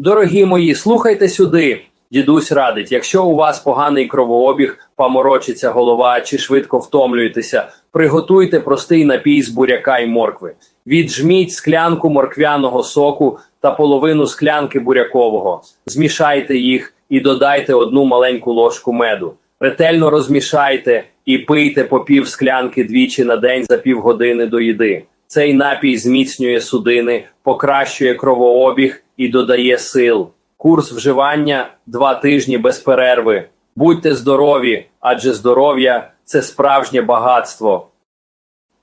Дорогі мої, слухайте сюди. Дідусь радить, якщо у вас поганий кровообіг, поморочиться голова чи швидко втомлюєтеся, приготуйте простий напій з буряка і моркви. Віджміть склянку морквяного соку та половину склянки бурякового. Змішайте їх і додайте одну маленьку ложку меду. Ретельно розмішайте і пийте по пів склянки двічі на день за півгодини до їди. Цей напій зміцнює судини, покращує кровообіг і додає сил. Курс вживання два тижні без перерви. Будьте здорові, адже здоров'я це справжнє багатство.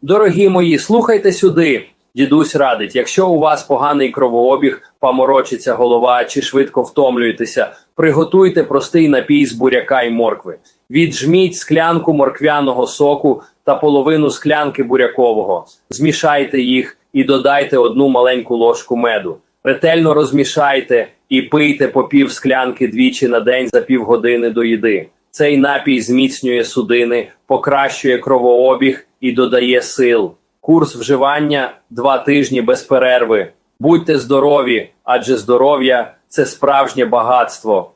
Дорогі мої, слухайте сюди. Дідусь радить, якщо у вас поганий кровообіг, поморочиться голова чи швидко втомлюєтеся, приготуйте простий напій з буряка і моркви. Віджміть склянку морквяного соку та половину склянки бурякового. Змішайте їх і додайте одну маленьку ложку меду. Ретельно розмішайте і пийте по пів склянки двічі на день за півгодини до їди. Цей напій зміцнює судини, покращує кровообіг і додає сил. Курс вживання два тижні без перерви. Будьте здорові, адже здоров'я це справжнє багатство.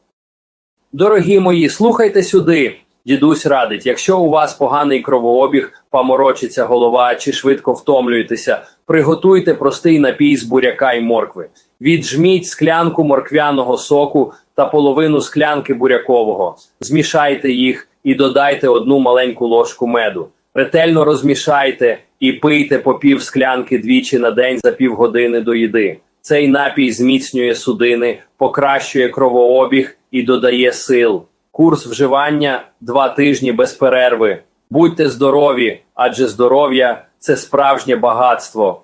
Дорогі мої, слухайте сюди. Дідусь радить, якщо у вас поганий кровообіг, поморочиться голова чи швидко втомлюєтеся, приготуйте простий напій з буряка і моркви. Віджміть склянку морквяного соку та половину склянки бурякового. Змішайте їх і додайте одну маленьку ложку меду. Ретельно розмішайте і пийте по пів склянки двічі на день за півгодини до їди. Цей напій зміцнює судини, покращує кровообіг і додає сил. Курс вживання два тижні без перерви. Будьте здорові, адже здоров'я це справжнє багатство.